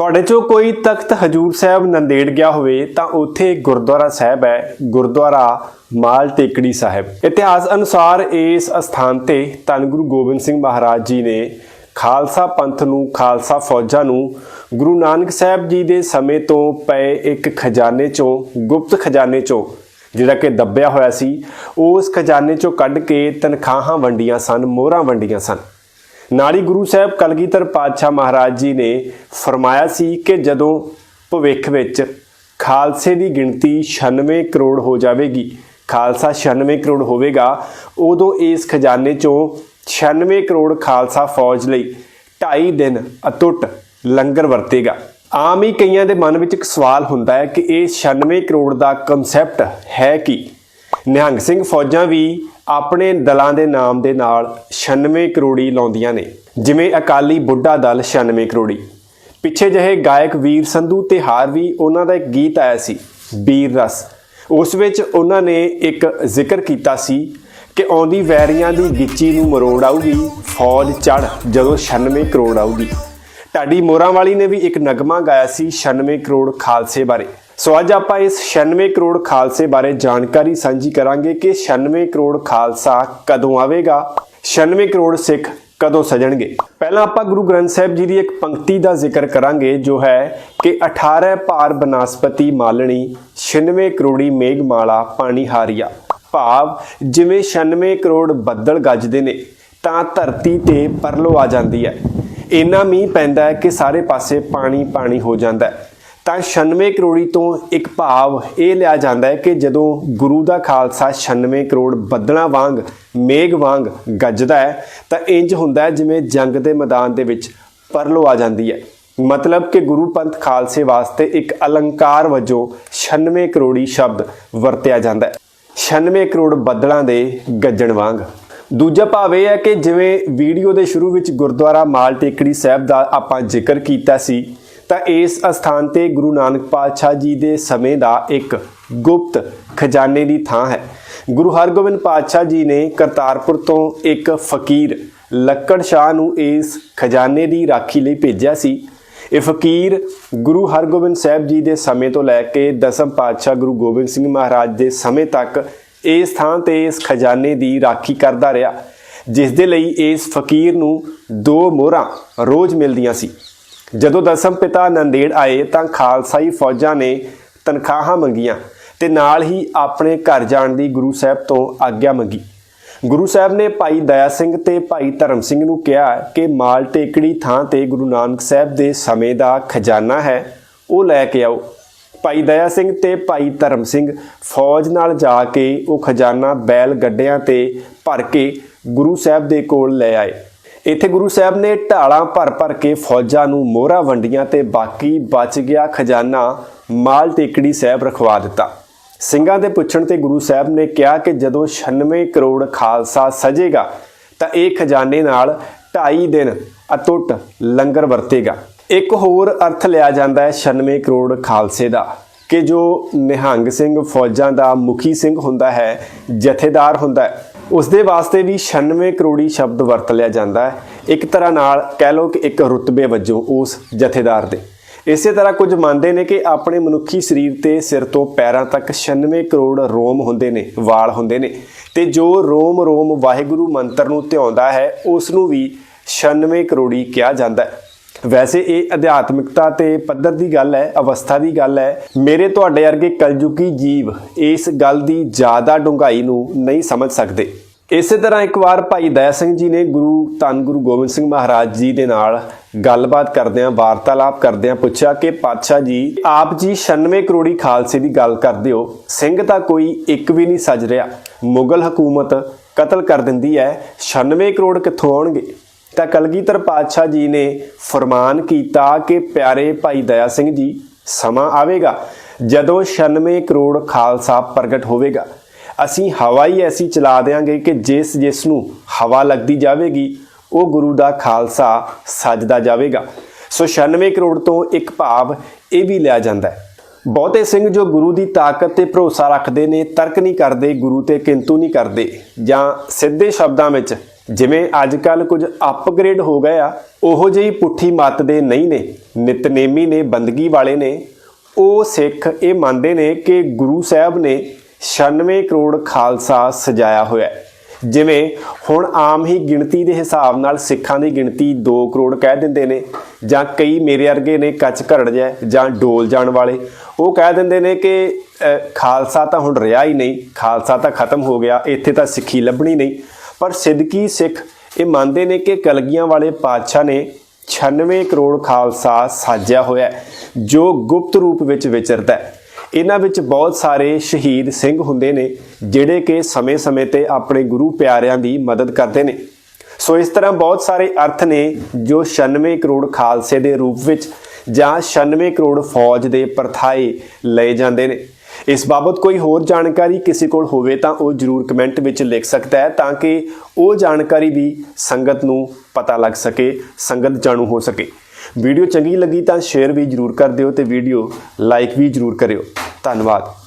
ਤੁਹਾਡੇ ਚੋਂ ਕੋਈ ਤਖਤ ਹਜੂਰ ਸਾਹਿਬ ਨੰਦੇੜ ਗਿਆ ਹੋਵੇ ਤਾਂ ਉੱਥੇ ਗੁਰਦੁਆਰਾ ਸਾਹਿਬ ਹੈ, ਗੁਰਦੁਆਰਾ ਮਾਲ ਟੇਕੜੀ ਸਾਹਿਬ। ਇਤਿਹਾਸ ਅਨੁਸਾਰ ਇਸ ਅਸਥਾਨ ਤੇ ਧੰਨ ਗੁਰੂ ਗੋਬਿੰਦ ਸਿੰਘ ਮਹਾਰਾਜ ਜੀ ਨੇ ਖਾਲਸਾ ਪੰਥ ਨੂੰ, ਖਾਲਸਾ ਫੌਜਾਂ ਨੂੰ ਗੁਰੂ ਨਾਨਕ ਸਾਹਿਬ ਜੀ ਦੇ ਸਮੇਂ ਤੋਂ ਪਏ ਇੱਕ ਖਜ਼ਾਨੇ ਚੋਂ, ਗੁਪਤ ਖਜ਼ਾਨੇ ਚੋਂ ਜਿਹੜਾ ਕਿ ਦੱਬਿਆ ਹੋਇਆ ਸੀ, ਉਸ ਖਜ਼ਾਨੇ ਚੋਂ ਕੱਢ ਕੇ ਤਨਖਾਹਾਂ ਵੰਡੀਆਂ ਸਨ, ਮੋਹਰਾਂ ਵੰਡੀਆਂ ਸਨ। ਨਾਲ ਹੀ ਗੁਰੂ ਸਾਹਿਬ ਕਲਗੀਧਰ ਪਾਤਸ਼ਾਹ ਮਹਾਰਾਜ ਜੀ ਨੇ ਫਰਮਾਇਆ ਸੀ ਕਿ ਜਦੋਂ ਭਵਿੱਖ ਵਿੱਚ ਖਾਲਸੇ ਦੀ ਗਿਣਤੀ 96 ਕਰੋੜ ਹੋ ਜਾਵੇਗੀ, ਖਾਲਸਾ 96 ਕਰੋੜ ਹੋਵੇਗਾ, ਉਦੋਂ ਇਸ ਖਜ਼ਾਨੇ ਚੋਂ 96 ਕਰੋੜ ਖਾਲਸਾ ਫੌਜ ਲਈ 2.5 ਦਿਨ ਅਟੁੱਟ ਲੰਗਰ ਵਰਤੇਗਾ। ਆਮ ਹੀ ਕਈਆਂ ਦੇ ਮਨ ਵਿੱਚ ਇੱਕ ਸਵਾਲ ਹੁੰਦਾ ਹੈ ਕਿ ਇਹ 96 ਕਰੋੜ ਦਾ ਕਨਸੈਪਟ ਹੈ ਕੀ? ਨਿਹੰਗ ਸਿੰਘ ਫੌਜਾਂ ਵੀ ਆਪਣੇ ਦਲਾਂ ਦੇ ਨਾਮ ਦੇ ਨਾਲ 96 ਕਰੋੜੀ ਲਾਉਂਦੀਆਂ ਨੇ। ਜਿਵੇਂ ਅਕਾਲੀ ਬੁੱਢਾ ਦਲ 96 ਕਰੋੜੀ। ਪਿੱਛੇ ਜਿਹੇ ਗਾਇਕ ਵੀਰ ਸੰਧੂ ਤੇ ਹਾਰ ਵੀ ਉਹਨਾਂ ਦਾ ਇੱਕ ਗੀਤ ਆਇਆ ਸੀ ਵੀਰ ਰਸ। ਉਸ ਵਿੱਚ ਉਹਨਾਂ ਨੇ ਇੱਕ ਜ਼ਿਕਰ ਕੀਤਾ ਸੀ ਕਿ ਆਉਂਦੀ ਵੈਰੀਆਂ ਦੀ ਗਿੱਚੀ ਨੂੰ ਮਰੋੜ ਆਊਗੀ, ਫੌਜ ਚੜ ਜਦੋਂ 96 ਕਰੋੜ ਆਊਗੀ। ਢਾਡੀ ਮੋਰਾਂ ਵਾਲੀ ਨੇ ਵੀ ਇੱਕ ਨਗਮਾ ਗਾਇਆ ਸੀ 96 ਕਰੋੜ ਖਾਲਸੇ ਬਾਰੇ। ਸੋ ਅੱਜ ਆਪਾਂ ਇਸ 96 ਕਰੋੜ ਖਾਲਸੇ ਬਾਰੇ ਜਾਣਕਾਰੀ ਸਾਂਝੀ ਕਰਾਂਗੇ ਕਿ 96 ਕਰੋੜ ਖਾਲਸਾ ਕਦੋਂ ਆਵੇਗਾ 96 ਕਰੋੜ ਸਿੱਖ ਕਦੋਂ ਸਜਣਗੇ। ਪਹਿਲਾਂ ਆਪਾਂ ਗੁਰੂ ਗ੍ਰੰਥ ਸਾਹਿਬ ਜੀ ਦੀ ਇੱਕ ਪੰਕਤੀ ਦਾ ਜ਼ਿਕਰ ਕਰਾਂਗੇ, ਜੋ ਹੈ ਕਿ 18 ਭਾਰ ਬਨਸਪਤੀ ਮਾਲਣੀ 96 ਕਰੋੜੀ ਮੇਘਮਾਲਾ ਪਾਣੀ ਹਾਰੀਆ। ਭਾਵ ਜਿਵੇਂ 96 ਕਰੋੜ ਬੱਦਲ ਗੱਜਦੇ ਨੇ, ਤਾਂ ਧਰਤੀ ਤੇ ਪਰਲੋ ਆ ਜਾਂਦੀ ਹੈ। ਇੰਨਾ ਮੀਂਹ ਪੈਂਦਾ ਹੈ ਕਿ ਸਾਰੇ ਪਾਸੇ ਪਾਣੀ ਪਾਣੀ ਹੋ ਜਾਂਦਾ ਹੈ। ਤਾਂ 96 ਕਰੋੜੀ ਤੋਂ ਇੱਕ ਭਾਵ ਇਹ ਲਿਆ ਜਾਂਦਾ ਹੈ ਕਿ ਜਦੋਂ ਗੁਰੂ ਦਾ ਖਾਲਸਾ 96 ਕਰੋੜ ਬੱਦਲਾਂ ਵਾਂਗ, ਮੇਘ ਵਾਂਗ ਗੱਜਦਾ ਹੈ, ਤਾਂ ਇੰਜ ਹੁੰਦਾ ਹੈ ਜਿਵੇਂ ਜੰਗ ਦੇ ਮੈਦਾਨ ਦੇ ਵਿੱਚ ਪਰਲੋ ਆ ਜਾਂਦੀ ਹੈ। ਮਤਲਬ ਕਿ ਗੁਰੂ ਪੰਥ ਖਾਲਸੇ ਵਾਸਤੇ ਇੱਕ ਅਲੰਕਾਰ ਵਜੋਂ 96 ਕਰੋੜੀ ਸ਼ਬਦ ਵਰਤਿਆ ਜਾਂਦਾ ਹੈ। 96 ਕਰੋੜ ਬੱਦਲਾਂ ਦੇ ਗੱਜਣ ਵਾਂਗ। ਦੂਜਾ ਭਾਵ ਇਹ ਹੈ ਕਿ ਜਿਵੇਂ ਵੀਡੀਓ ਦੇ ਸ਼ੁਰੂ ਵਿੱਚ ਗੁਰਦੁਆਰਾ ਮਾਲ ਟੇਕੜੀ ਸਾਹਿਬ ਦਾ ਆਪਾਂ ਜ਼ਿਕਰ ਕੀਤਾ ਸੀ ਤਾਂ ਇਸ ਅਸਥਾਨ ਤੇ ਗੁਰੂ ਨਾਨਕ ਪਾਤਸ਼ਾਹ ਜੀ ਦੇ ਸਮੇਂ ਦਾ ਇੱਕ ਗੁਪਤ ਖਜ਼ਾਨੇ ਦੀ ਥਾਂ ਹੈ। ਗੁਰੂ ਹਰਗੋਬਿੰਦ ਪਾਤਸ਼ਾਹ ਜੀ ਨੇ ਕਰਤਾਰਪੁਰ ਤੋਂ ਇੱਕ ਫਕੀਰ ਲੱਕੜ ਸ਼ਾਹ ਨੂੰ ਇਸ ਖਜ਼ਾਨੇ ਦੀ ਰਾਖੀ ਲਈ ਭੇਜਿਆ ਸੀ। ਇਹ ਫਕੀਰ ਗੁਰੂ ਹਰਗੋਬਿੰਦ ਸਾਹਿਬ ਜੀ ਦੇ ਸਮੇਂ ਤੋਂ ਲੈ ਕੇ ਦਸਮ ਪਾਤਸ਼ਾਹ ਗੁਰੂ ਗੋਬਿੰਦ ਸਿੰਘ ਮਹਾਰਾਜ ਦੇ ਸਮੇਂ ਤੱਕ ਇਸ ਥਾਂ ਤੇ ਇਸ ਖਜ਼ਾਨੇ ਦੀ ਰਾਖੀ ਕਰਦਾ ਰਿਹਾ, ਜਿਸ ਦੇ ਲਈ ਇਸ ਫਕੀਰ ਨੂੰ ਦੋ ਮੋਹਰਾਂ ਰੋਜ਼ ਮਿਲਦੀਆਂ ਸੀ। ਜਦੋਂ ਦਸਮ ਪਿਤਾ ਨੰਦੇੜ ਆਏ ਤਾਂ ਖਾਲਸਾਈ ਫੌਜਾਂ ਨੇ ਤਨਖਾਹਾਂ ਮੰਗੀਆਂ ਤੇ ਨਾਲ ਹੀ ਆਪਣੇ ਘਰ ਜਾਣ ਦੀ ਗੁਰੂ ਸਾਹਿਬ ਤੋਂ ਆਗਿਆ ਮੰਗੀ। ਗੁਰੂ ਸਾਹਿਬ ਨੇ ਭਾਈ ਦਇਆ ਸਿੰਘ ਤੇ ਭਾਈ ਧਰਮ ਸਿੰਘ ਨੂੰ ਕਿਹਾ ਕਿ ਮਾਲ ਟੇਕੜੀ ਥਾਂ ਤੇ ਗੁਰੂ ਨਾਨਕ ਸਾਹਿਬ ਦੇ ਸਮੇਂ ਦਾ ਖਜ਼ਾਨਾ ਹੈ, ਉਹ ਲੈ ਕੇ ਆਓ। ਭਾਈ ਦਇਆ ਸਿੰਘ ਤੇ ਭਾਈ ਧਰਮ ਸਿੰਘ ਫੌਜ ਨਾਲ ਜਾ ਕੇ ਉਹ ਖਜ਼ਾਨਾ ਬੈਲ ਗੱਡਿਆਂ ਤੇ ਭਰ ਕੇ ਗੁਰੂ ਸਾਹਿਬ ਦੇ ਕੋਲ ਲੈ ਆਏ। ਇੱਥੇ ਗੁਰੂ ਸਾਹਿਬ ਨੇ ਢਾਲਾਂ ਭਰ ਭਰ ਕੇ ਫੌਜਾਂ ਨੂੰ ਮੋਹਰਾ ਵੰਡੀਆਂ ਤੇ ਬਾਕੀ ਬਚ ਗਿਆ ਖਜ਼ਾਨਾ ਮਾਲ ਟੇਕੜੀ ਸਾਹਿਬ ਰਖਵਾ ਦਿੱਤਾ। ਸਿੰਘਾਂ ਦੇ ਪੁੱਛਣ ਤੇ ਗੁਰੂ ਸਾਹਿਬ ਨੇ ਕਿਹਾ ਕਿ ਜਦੋਂ 96 ਕਰੋੜ ਖਾਲਸਾ ਸਜੇਗਾ, ਤਾਂ ਇਹ ਖਜ਼ਾਨੇ ਨਾਲ 2.5 ਦਿਨ ਅਟੁੱਟ ਲੰਗਰ ਵਰਤੇਗਾ। ਇੱਕ ਹੋਰ ਅਰਥ ਲਿਆ ਜਾਂਦਾ ਹੈ 96 ਕਰੋੜ ਖਾਲਸੇ ਦਾ। ਕਿ ਜੋ ਨਿਹੰਗ ਸਿੰਘ ਫੌਜਾਂ ਦਾ ਮੁਖੀ ਸਿੰਘ ਹੁੰਦਾ ਹੈ, ਜਥੇਦਾਰ ਹੁੰਦਾ ਹੈ ਉਸ ਦੇ ਵਾਸਤੇ ਵੀ 96 ਕਰੋੜੀ ਸ਼ਬਦ ਵਰਤ ਲਿਆ ਜਾਂਦਾ ਹੈ। ਇੱਕ ਤਰ੍ਹਾਂ ਨਾਲ ਕਹਿ ਲਓ ਕਿ ਇੱਕ ਰੁਤਬੇ ਵਜੋਂ ਉਸ ਜਥੇਦਾਰ ਦੇ। ਇਸੇ ਤਰ੍ਹਾਂ ਕੁਝ ਮੰਨਦੇ ਨੇ ਕਿ ਆਪਣੇ ਮਨੁੱਖੀ ਸਰੀਰ ਤੇ ਸਿਰ ਤੋਂ ਪੈਰਾਂ ਤੱਕ 96 ਕਰੋੜ ਰੋਮ ਹੁੰਦੇ ਨੇ, ਵਾਲ ਹੁੰਦੇ ਨੇ। ਤੇ ਜੋ ਰੋਮ ਰੋਮ ਵਾਹਿਗੁਰੂ ਮੰਤਰ ਨੂੰ ਧਿਆਉਂਦਾ ਹੈ ਉਸ ਨੂੰ ਵੀ 96 ਕਰੋੜੀ ਕਿਹਾ ਜਾਂਦਾ ਹੈ। ਵੈਸੇ ਇਹ ਅਧਿਆਤਮਿਕਤਾ ਤੇ ਪੱਧਰ ਦੀ ਗੱਲ ਹੈ, ਅਵਸਥਾ ਦੀ ਗੱਲ ਹੈ। ਮੇਰੇ ਤੁਹਾਡੇ ਵਰਗੇ ਕਲਯੁਗੀ ਜੀਵ ਇਸ ਗੱਲ ਦੀ ਜ਼ਿਆਦਾ ਡੂੰਘਾਈ ਨੂੰ ਨਹੀਂ ਸਮਝ ਸਕਦੇ। ਇਸੇ ਤਰ੍ਹਾਂ ਇੱਕ ਵਾਰ ਭਾਈ ਦਇਆ ਸਿੰਘ ਜੀ ਨੇ ਗੁਰੂ ਧੰਨ ਗੁਰੂ ਗੋਬਿੰਦ ਸਿੰਘ ਮਹਾਰਾਜ ਜੀ ਦੇ ਨਾਲ ਗੱਲਬਾਤ ਕਰਦਿਆਂ, ਵਾਰਤਾਲਾਪ ਕਰਦਿਆਂ ਪੁੱਛਿਆ ਕਿ ਪਾਤਸ਼ਾਹ ਜੀ, ਆਪ ਜੀ 96 ਕਰੋੜੀ ਖਾਲਸੇ ਦੀ ਗੱਲ ਕਰਦੇ ਹੋ, ਸਿੰਘ ਤਾਂ ਕੋਈ ਇੱਕ ਵੀ ਨਹੀਂ ਸਜ ਰਿਹਾ। ਮੁਗਲ ਹਕੂਮਤ ਕਤਲ ਕਰ ਦਿੰਦੀ ਹੈ 96 ਕਰੋੜ ਕਿੱਥੋਂ ਆਉਣਗੇ? ਤਾਂ ਕਲਗੀਧਰ ਪਾਤਸ਼ਾਹ ਜੀ ਨੇ ਫਰਮਾਨ ਕੀਤਾ ਕਿ ਪਿਆਰੇ ਭਾਈ ਦਇਆ ਸਿੰਘ ਜੀ, ਸਮਾਂ ਆਵੇਗਾ ਜਦੋਂ 96 ਕਰੋੜ ਖਾਲਸਾ ਪ੍ਰਗਟ ਹੋਵੇਗਾ। ਅਸੀਂ ਹਵਾ ਹੀ ਐਸੀ ਚਲਾ ਦੇਾਂਗੇ ਕਿ ਜਿਸ ਜਿਸ ਨੂੰ ਹਵਾ ਲੱਗਦੀ ਜਾਵੇਗੀ, ਉਹ ਗੁਰੂ ਦਾ ਖਾਲਸਾ ਸਜਦਾ ਜਾਵੇਗਾ। ਸੋ 96 ਕਰੋੜ ਤੋਂ ਇੱਕ ਭਾਵ ਇਹ ਵੀ ਲਿਆ ਜਾਂਦਾ ਹੈ। ਬਹੁਤੇ ਸਿੰਘ ਜੋ ਗੁਰੂ ਦੀ ਤਾਕਤ ਤੇ ਭਰੋਸਾ ਰੱਖਦੇ ਨੇ, ਤਰਕ ਨਹੀਂ ਕਰਦੇ, ਗੁਰੂ ਤੇ ਕਿੰਤੂ ਨਹੀਂ ਕਰਦੇ ਜਾਂ ਸਿੱਧੇ ਸ਼ਬਦਾਂ ਵਿੱਚ ਜਿਵੇਂ ਅੱਜ ਕੱਲ ਕੁਝ ਅਪਗ੍ਰੇਡ ਹੋ ਗਏ ਆ, ਉਹੋ ਜਿਹੀ ਪੁੱਠੀ ਮੱਤ ਦੇ ਨਹੀਂ ਨੇ। ਨਿਤਨੇਮੀ ਨੇ, ਬੰਦਗੀ ਵਾਲੇ ਨੇ। ਉਹ ਸਿੱਖ ਇਹ ਮੰਨਦੇ ਨੇ ਕਿ ਗੁਰੂ ਸਾਹਿਬ ਨੇ 96 ਕਰੋੜ ਖਾਲਸਾ ਸਜਾਇਆ ਹੋਇਆ ਹੈ। ਜਿਵੇਂ ਹੁਣ ਆਮ ਹੀ ਗਿਣਤੀ ਦੇ ਹਿਸਾਬ ਨਾਲ ਸਿੱਖਾਂ ਦੀ ਗਿਣਤੀ 2 ਕਰੋੜ ਕਹਿ ਦਿੰਦੇ ਨੇ, ਜਾਂ ਕਈ ਮੇਰੇ ਵਰਗੇ ਨੇ ਕੱਚ ਘੜੜ ਜੈ ਜਾਂ ਡੋਲ ਜਾਣ ਵਾਲੇ। ਉਹ ਕਹਿ ਦਿੰਦੇ ਨੇ ਕਿ ਖਾਲਸਾ ਤਾਂ ਹੁਣ ਰਿਹਾ ਹੀ ਨਹੀਂ, ਖਾਲਸਾ ਤਾਂ ਖਤਮ ਹੋ ਗਿਆ, ਇੱਥੇ ਤਾਂ ਸਿੱਖੀ ਲੱਭਣੀ ਨਹੀਂ। ਪਰ ਸਿੱਧਕੀ ਸਿੱਖ ਇਹ ਮੰਨਦੇ ਨੇ ਕਿ ਕਲਗੀਆਂ ਵਾਲੇ ਪਾਤਸ਼ਾਹ ਨੇ 96 ਕਰੋੜ ਖਾਲਸਾ ਸਾਜਿਆ ਹੋਇਆ ਜੋ ਗੁਪਤ ਰੂਪ ਵਿੱਚ ਵਿਚਰਦਾ ਹੈ। ਇਹਨਾਂ ਵਿੱਚ ਬਹੁਤ ਸਾਰੇ ਸ਼ਹੀਦ ਸਿੰਘ ਹੁੰਦੇ ਨੇ, ਜਿਹੜੇ ਕਿ ਸਮੇਂ-ਸਮੇਂ ਤੇ ਆਪਣੇ ਗੁਰੂ ਪਿਆਰਿਆਂ ਦੀ ਮਦਦ ਕਰਦੇ ਨੇ। ਸੋ ਇਸ ਤਰ੍ਹਾਂ ਬਹੁਤ ਸਾਰੇ ਅਰਥ ਨੇ ਜੋ 96 ਕਰੋੜ ਖਾਲਸੇ ਦੇ ਰੂਪ ਵਿੱਚ ਜਾਂ 96 ਕਰੋੜ ਫੌਜ ਦੇ ਪਰਥਾਏ ਲਏ ਜਾਂਦੇ ਨੇ। ਇਸ ਬਾਬਤ ਕੋਈ ਹੋਰ ਜਾਣਕਾਰੀ ਕਿਸੇ ਕੋਲ ਹੋਵੇ ਤਾਂ ਉਹ ਜਰੂਰ ਕਮੈਂਟ ਵਿੱਚ ਲਿਖ ਸਕਦਾ ਹੈ ਤਾਂ ਕਿ ਉਹ ਜਾਣਕਾਰੀ ਵੀ ਸੰਗਤ ਨੂੰ ਪਤਾ ਲੱਗ ਸਕੇ, ਸੰਗਤ ਜਾਣੂ ਹੋ ਸਕੇ। ਵੀਡੀਓ ਚੰਗੀ ਲੱਗੀ ਤਾਂ ਸ਼ੇਅਰ ਵੀ ਜਰੂਰ ਕਰ ਦਿਓ ਤੇ ਵੀਡੀਓ ਲਾਈਕ ਵੀ ਜਰੂਰ ਕਰਿਓ। ਧੰਨਵਾਦ।